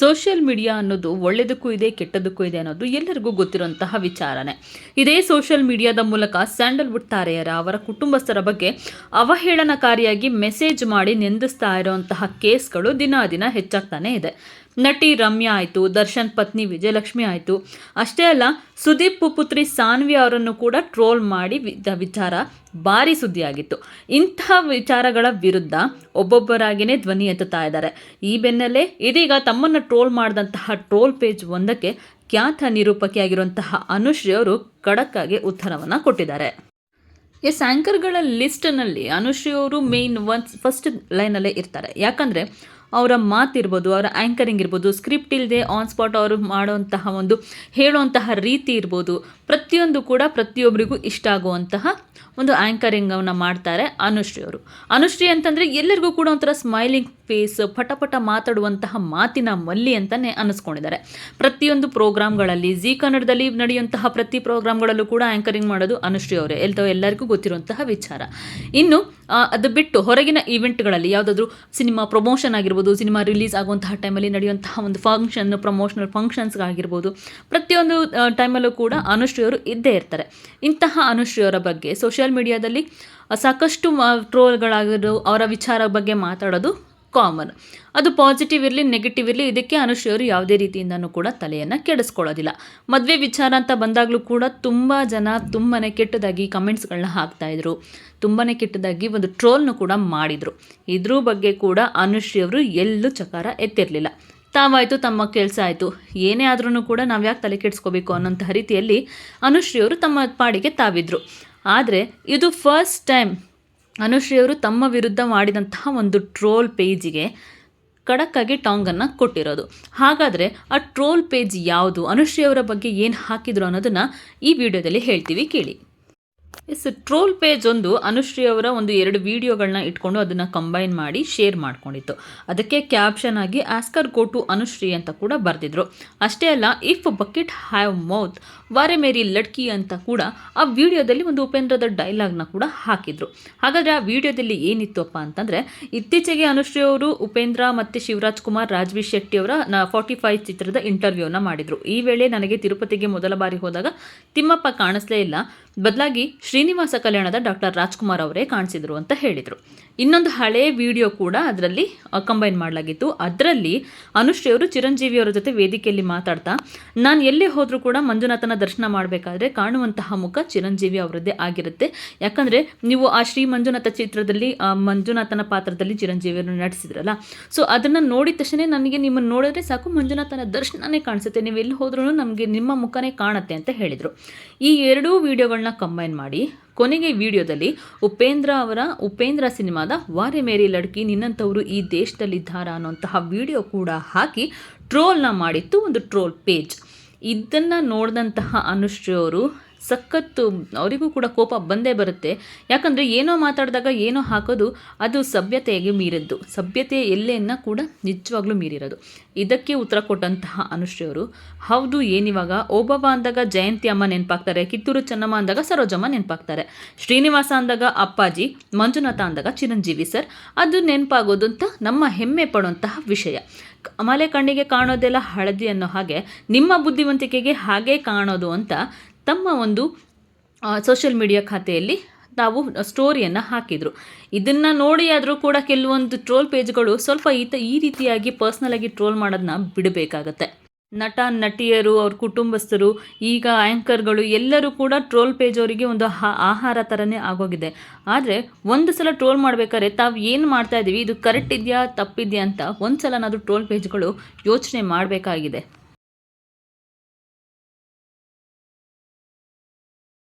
Social media ಅನ್ನೋದು ಒಳ್ಳೆಯದಕ್ಕೂ ಇದೆ, ಕೆಟ್ಟದಕ್ಕೂ ಇದೆ ಅನ್ನೋದು ಎಲ್ಲರಿಗೂ ಗೊತ್ತಿರುವಂತಹ ವಿಚಾರನೆ. ಇದೇ ಸೋಷಿಯಲ್ ಮೀಡಿಯಾದ ಮೂಲಕ ಸ್ಯಾಂಡಲ್ವುಡ್ ತಾರೆಯರ ಅವರ ಕುಟುಂಬಸ್ಥರ ಬಗ್ಗೆ ಅವಹೇಳನಕಾರಿಯಾಗಿ ಮೆಸೇಜ್ ಮಾಡಿ ನಿಂದಿಸ್ತಾ ಇರುವಂತಹ ಕೇಸ್ಗಳು ದಿನ ದಿನ ಹೆಚ್ಚಾಗ್ತಾನೆ ಇದೆ. ನಟಿ ರಮ್ಯಾ ಆಯಿತು, ದರ್ಶನ್ ಪತ್ನಿ ವಿಜಯಲಕ್ಷ್ಮಿ ಆಯಿತು. ಅಷ್ಟೇ ಅಲ್ಲ, ಸುದೀಪ್ ಪುತ್ರಿ ಸಾನ್ವಿ ಅವರನ್ನು ಕೂಡ ಟ್ರೋಲ್ ಮಾಡಿ ವಿಚಾರ ಭಾರಿ ಸುದ್ದಿಯಾಗಿತ್ತು. ಇಂತಹ ವಿಚಾರಗಳ ವಿರುದ್ಧ ಒಬ್ಬೊಬ್ಬರಾಗಿಯೇ ಧ್ವನಿ ಎತ್ತುತ್ತಾ ಇದ್ದಾರೆ. ಈ ಬೆನ್ನಲ್ಲೇ ಇದೀಗ ತಮ್ಮನ್ನು ಟ್ರೋಲ್ ಮಾಡಿದಂತಹ ಟ್ರೋಲ್ ಪೇಜ್ ಒಂದಕ್ಕೆ ಖ್ಯಾತ ನಿರೂಪಕಿಯಾಗಿರುವಂತಹ ಅನುಶ್ರೀ ಅವರು ಖಡಕ್ಕಾಗಿ ಉತ್ತರವನ್ನು ಕೊಟ್ಟಿದ್ದಾರೆ. ಎಸ್ ಆ್ಯಂಕರ್ಗಳ ಲಿಸ್ಟ್ನಲ್ಲಿ ಅನುಶ್ರೀ ಅವರು ಮೇಯ್ನ್ ಒನ್ ಫಸ್ಟ್ ಲೈನಲ್ಲೇ ಇರ್ತಾರೆ. ಯಾಕಂದರೆ ಅವರ ಮಾತಿರ್ಬೋದು ಅವರ ಆ್ಯಂಕರಿಂಗ್ ಇರ್ಬೋದು ಸ್ಕ್ರಿಪ್ಟ್ ಇಲ್ಲದೆ ಆನ್ ಸ್ಪಾಟ್ ಅವರು ಮಾಡುವಂತಹ ಒಂದು, ಹೇಳುವಂತಹ ರೀತಿ ಇರ್ಬೋದು, ಪ್ರತಿಯೊಂದು ಕೂಡ ಪ್ರತಿಯೊಬ್ಬರಿಗೂ ಇಷ್ಟ ಆಗುವಂತಹ ಒಂದು ಆ್ಯಂಕರಿಂಗನ್ನು ಮಾಡ್ತಾರೆ ಅನುಶ್ರೀ ಅವರು. ಅನುಶ್ರೀ ಅಂತಂದರೆ ಎಲ್ಲರಿಗೂ ಕೂಡ ಒಂಥರ ಸ್ಮೈಲಿಂಗ್ ಫೇಸ್ ಪಟಪಟ ಮಾತಾಡುವಂತಹ ಮಾತಿನ ಮಲ್ಲಿ ಅಂತಲೇ ಅನಿಸ್ಕೊಂಡಿದ್ದಾರೆ. ಪ್ರತಿಯೊಂದು ಪ್ರೋಗ್ರಾಮ್ಗಳಲ್ಲಿ ಜಿ ಕನ್ನಡದಲ್ಲಿ ನಡೆಯುವಂತಹ ಪ್ರತಿ ಪ್ರೋಗ್ರಾಮ್ಗಳಲ್ಲೂ ಕೂಡ ಆ್ಯಂಕರಿಂಗ್ ಮಾಡೋದು ಅನುಶ್ರೀ ಅವರೇ. ಎಲ್ಲ ಎಲ್ಲರಿಗೂ ಗೊತ್ತಿರುವಂತಹ ವಿಚಾರ. ಇನ್ನು ಅದು ಬಿಟ್ಟು ಹೊರಗಿನ ಈವೆಂಟ್ಗಳಲ್ಲಿ ಯಾವುದಾದ್ರೂ ಸಿನಿಮಾ ಪ್ರಮೋಷನ್ ಆಗಿರ್ಬೋದು, ಸಿನಿಮಾ ರಿಲೀಸ್ ಆಗುವಂತಹ ಟೈಮಲ್ಲಿ ನಡೆಯುವಂತಹ ಒಂದು ಫಂಕ್ಷನ್ ಪ್ರಮೋಷನಲ್ ಫಂಕ್ಷನ್ಸ್ಗಾಗಿರ್ಬೋದು ಪ್ರತಿಯೊಂದು ಟೈಮಲ್ಲೂ ಕೂಡ ಅನುಶ್ರೀ ಅವರು ಇದ್ದೇ ಇರ್ತಾರೆ. ಇಂತಹ ಅನುಶ್ರೀ ಅವರ ಬಗ್ಗೆ ಸೋಷಿಯಲ್ ಮೀಡಿಯಾದಲ್ಲಿ ಸಾಕಷ್ಟು ಟ್ರೋಲ್ಗಳಾಗಿರೋ ಅವರ ವಿಚಾರ ಬಗ್ಗೆ ಮಾತಾಡೋದು ಕಾಮನ್. ಅದು ಪಾಸಿಟಿವ್ ಇರಲಿ, ನೆಗೆಟಿವ್ ಇರಲಿ, ಇದಕ್ಕೆ ಅನುಶ್ರೀ ಅವರು ಯಾವುದೇ ರೀತಿಯಿಂದನೂ ಕೂಡ ತಲೆಯನ್ನು ಕೆಡಿಸ್ಕೊಳ್ಳೋದಿಲ್ಲ. ಮದುವೆ ವಿಚಾರ ಅಂತ ಬಂದಾಗಲೂ ಕೂಡ ತುಂಬ ಜನ ತುಂಬಾ ಕೆಟ್ಟದಾಗಿ ಕಮೆಂಟ್ಸ್ಗಳನ್ನ ಹಾಕ್ತಾಯಿದ್ರು ತುಂಬಾ ಕೆಟ್ಟದಾಗಿ ಒಂದು ಟ್ರೋಲ್ನು ಕೂಡ ಮಾಡಿದರು. ಇದ್ರ ಬಗ್ಗೆ ಕೂಡ ಅನುಶ್ರೀ ಅವರು ಎಲ್ಲೂ ಚಕಾರ ಎತ್ತಿರಲಿಲ್ಲ. ತಾವಾಯಿತು, ತಮ್ಮ ಕೆಲಸ ಆಯಿತು. ಏನೇ ಆದ್ರೂ ಕೂಡ ನಾವು ಯಾಕೆ ತಲೆ ಕೆಡಿಸ್ಕೋಬೇಕು ಅನ್ನೋಂತಹ ರೀತಿಯಲ್ಲಿ ಅನುಶ್ರೀ ಅವರು ತಮ್ಮ ಪಾಡಿಗೆ ತಾವಿದ್ರು. ಆದರೆ ಇದು ಫಸ್ಟ್ ಟೈಮ್ ಅವರು ತಮ್ಮ ವಿರುದ್ಧ ಮಾಡಿದಂತಹ ಒಂದು ಟ್ರೋಲ್ ಪೇಜಿಗೆ ಖಡಕ್ಕಾಗಿ ಟಾಂಗನ್ನು ಕೊಟ್ಟಿರೋದು. ಹಾಗಾದರೆ ಆ ಟ್ರೋಲ್ ಪೇಜ್ ಯಾವುದು? ಅವರ ಬಗ್ಗೆ ಏನು ಹಾಕಿದ್ರು ಅನ್ನೋದನ್ನು ಈ ವಿಡಿಯೋದಲ್ಲಿ ಹೇಳ್ತೀವಿ ಕೇಳಿ. ಎಸ್ ಟ್ರೋಲ್ ಪೇಜ್ ಒಂದು ಅನುಶ್ರೀ ಅವರ ಒಂದು ಎರಡು ವಿಡಿಯೋಗಳನ್ನ ಇಟ್ಕೊಂಡು ಅದನ್ನು ಕಂಬೈನ್ ಮಾಡಿ ಶೇರ್ ಮಾಡ್ಕೊಂಡಿತ್ತು. ಅದಕ್ಕೆ ಕ್ಯಾಪ್ಷನ್ ಆಗಿ ಆಸ್ಕರ್ ಗೋ ಟು ಅನುಶ್ರೀ ಅಂತ ಕೂಡ ಬರೆದಿದ್ರು. ಅಷ್ಟೇ ಅಲ್ಲ ಇಫ್ ಬಕೆಟ್ ಹ್ಯಾವ್ ಮೌತ್ ವಾರೆ ಮೇರಿ ಲಡ್ಕಿ ಅಂತ ಕೂಡ ಆ ವಿಡಿಯೋದಲ್ಲಿ ಒಂದು ಉಪೇಂದ್ರದ ಡೈಲಾಗ್ನ ಕೂಡ ಹಾಕಿದ್ರು. ಹಾಗಾದರೆ ಆ ವಿಡಿಯೋದಲ್ಲಿ ಏನಿತ್ತಪ್ಪ ಅಂತಂದರೆ, ಇತ್ತೀಚೆಗೆ ಅನುಶ್ರೀ ಅವರು ಉಪೇಂದ್ರ ಮತ್ತು ಶಿವರಾಜ್ ಕುಮಾರ್ ರಾಜ್ವಿ ಶೆಟ್ಟಿ ಅವರ ಫಾರ್ಟಿ ಫೈವ್ ಚಿತ್ರದ ಇಂಟರ್ವ್ಯೂನ ಮಾಡಿದರು. ಈ ವೇಳೆ ನನಗೆ ತಿರುಪತಿಗೆ ಮೊದಲ ಬಾರಿ ಹೋದಾಗ ತಿಮ್ಮಪ್ಪ ಕಾಣಿಸ್ಲೇ ಇಲ್ಲ. ಬದಲಾಗಿ ಶ್ರೀನಿವಾಸ ಕಲ್ಯಾಣದ ಡಾಕ್ಟರ್ ರಾಜ್ಕುಮಾರ್ ಅವರೇ ಕಾಣಿಸಿದ್ರು ಅಂತ ಹೇಳಿದರು. ಇನ್ನೊಂದು ಹಳೆಯ ವಿಡಿಯೋ ಕೂಡ ಅದರಲ್ಲಿ ಕಂಬೈನ್ ಮಾಡಲಾಗಿತ್ತು. ಅದರಲ್ಲಿ ಅನುಶ್ರೀ ಅವರು ಚಿರಂಜೀವಿ ಅವರ ಜೊತೆ ವೇದಿಕೆಯಲ್ಲಿ ಮಾತಾಡ್ತಾ, ನಾನು ಎಲ್ಲೇ ಹೋದರೂ ಕೂಡ ಮಂಜುನಾಥನ ದರ್ಶನ ಮಾಡಬೇಕಾದ್ರೆ ಕಾಣುವಂತಹ ಮುಖ ಚಿರಂಜೀವಿ ಅವರದ್ದೇ ಆಗಿರುತ್ತೆ. ಯಾಕಂದರೆ ನೀವು ಆ ಶ್ರೀ ಮಂಜುನಾಥ ಚಿತ್ರದಲ್ಲಿ ಮಂಜುನಾಥನ ಪಾತ್ರದಲ್ಲಿ ಚಿರಂಜೀವಿಯನ್ನು ನಟಿಸಿದ್ರಲ್ಲ. ಸೊ, ಅದನ್ನು ನೋಡಿದ ತಕ್ಷಣ ನನಗೆ ನಿಮ್ಮನ್ನು ನೋಡಿದ್ರೆ ಸಾಕು, ಮಂಜುನಾಥನ ದರ್ಶನನೇ ಕಾಣಿಸುತ್ತೆ. ನೀವು ಎಲ್ಲಿ ಹೋದ್ರೂ ನಮಗೆ ನಿಮ್ಮ ಮುಖನೇ ಕಾಣುತ್ತೆ ಅಂತ ಹೇಳಿದರು. ಈ ಎರಡೂ ವಿಡಿಯೋಗಳನ್ನ ಕಂಬೈನ್ ಮಾಡಿ. ಕೊನೆಗೆ ವಿಡಿಯೋದಲ್ಲಿ ಉಪೇಂದ್ರ ಅವರ ಉಪೇಂದ್ರ ಸಿನಿಮಾದ ವಾರೆ ಮೇರಿ ಲಡ್ಕಿ ನಿನ್ನಂಥವರು ಈ ದೇಶದಲ್ಲಿದ್ದಾರಾ ಅನ್ನೋಂತಹ ವಿಡಿಯೋ ಕೂಡ ಹಾಕಿ ಟ್ರೋಲ್ನ ಮಾಡಿತ್ತು ಒಂದು ಟ್ರೋಲ್ ಪೇಜ್. ಇದನ್ನು ನೋಡಿದಂತಹ ಅನುಶ್ರೀ ಅವರು ಸಖತ್ತು ಅವರಿಗೂ ಕೂಡ ಕೋಪ ಬಂದೇ ಬರುತ್ತೆ. ಯಾಕಂದರೆ ಏನೋ ಮಾತಾಡಿದಾಗ ಏನೋ ಹಾಕೋದು, ಅದು ಸಭ್ಯತೆಗೆ ಮೀರಿದ್ದು. ಸಭ್ಯತೆ ಎಲ್ಲೆಯನ್ನು ಕೂಡ ನಿಜವಾಗ್ಲೂ ಮೀರಿರೋದು. ಇದಕ್ಕೆ ಉತ್ತರ ಕೊಟ್ಟಂತಹ ಅನುಶ್ರೀ ಅವರು ಹೌದು, ಏನಿವಾಗ? ಓಬವ್ವ ಅಂದಾಗ ಜಯಂತಿ ಅಮ್ಮ ನೆನಪಾಗ್ತಾರೆ, ಕಿತ್ತೂರು ಚೆನ್ನಮ್ಮ ಅಂದಾಗ ಸರೋಜಮ್ಮ ನೆನಪಾಗ್ತಾರೆ. ಶ್ರೀನಿವಾಸ ಅಂದಾಗ ಅಪ್ಪಾಜಿ, ಮಂಜುನಾಥ ಅಂದಾಗ ಚಿರಂಜೀವಿ ಸರ್. ಅದು ನೆನಪಾಗೋದು ಅಂತ ನಮ್ಮ ಹೆಮ್ಮೆ ಪಡುವಂತಹ ವಿಷಯ. ಮಲೆ ಕಣ್ಣಿಗೆ ಕಾಣೋದೆಲ್ಲ ಹಳದಿ ಅನ್ನೋ ಹಾಗೆ, ನಿಮ್ಮ ಬುದ್ಧಿವಂತಿಕೆಗೆ ಹಾಗೇ ಕಾಣೋದು ಅಂತ ತಮ್ಮ ಒಂದು ಸೋಷಿಯಲ್ ಮೀಡಿಯಾ ಖಾತೆಯಲ್ಲಿ ತಾವು ಸ್ಟೋರಿಯನ್ನು ಹಾಕಿದರು. ಇದನ್ನು ನೋಡಿ ಆದರೂ ಕೂಡ ಕೆಲವೊಂದು ಟ್ರೋಲ್ ಪೇಜ್ಗಳು ಸ್ವಲ್ಪ ಈತ ಈ ರೀತಿಯಾಗಿ ಪರ್ಸ್ನಲಾಗಿ ಟ್ರೋಲ್ ಮಾಡೋದನ್ನ ಬಿಡಬೇಕಾಗತ್ತೆ. ನಟ, ನಟಿಯರು, ಅವ್ರ ಕುಟುಂಬಸ್ಥರು, ಈಗ ಆ್ಯಂಕರ್ಗಳು ಎಲ್ಲರೂ ಕೂಡ ಟ್ರೋಲ್ ಪೇಜ್ ಅವರಿಗೆ ಒಂದು ಆಹಾರ ಥರನೇ ಆಗೋಗಿದೆ. ಆದರೆ ಒಂದು ಸಲ ಟ್ರೋಲ್ ಮಾಡಬೇಕಾದ್ರೆ ತಾವು ಏನು ಮಾಡ್ತಾ ಇದ್ದೀವಿ ಇದು ಕರೆಕ್ಟ್ ಇದೆಯಾ? ತಪ್ಪಿದೆಯಾ ಅಂತ ಒಂದು ಸಲನಾದರೂ ಟ್ರೋಲ್ ಪೇಜ್ಗಳು ಯೋಚನೆ ಮಾಡಬೇಕಾಗಿದೆ.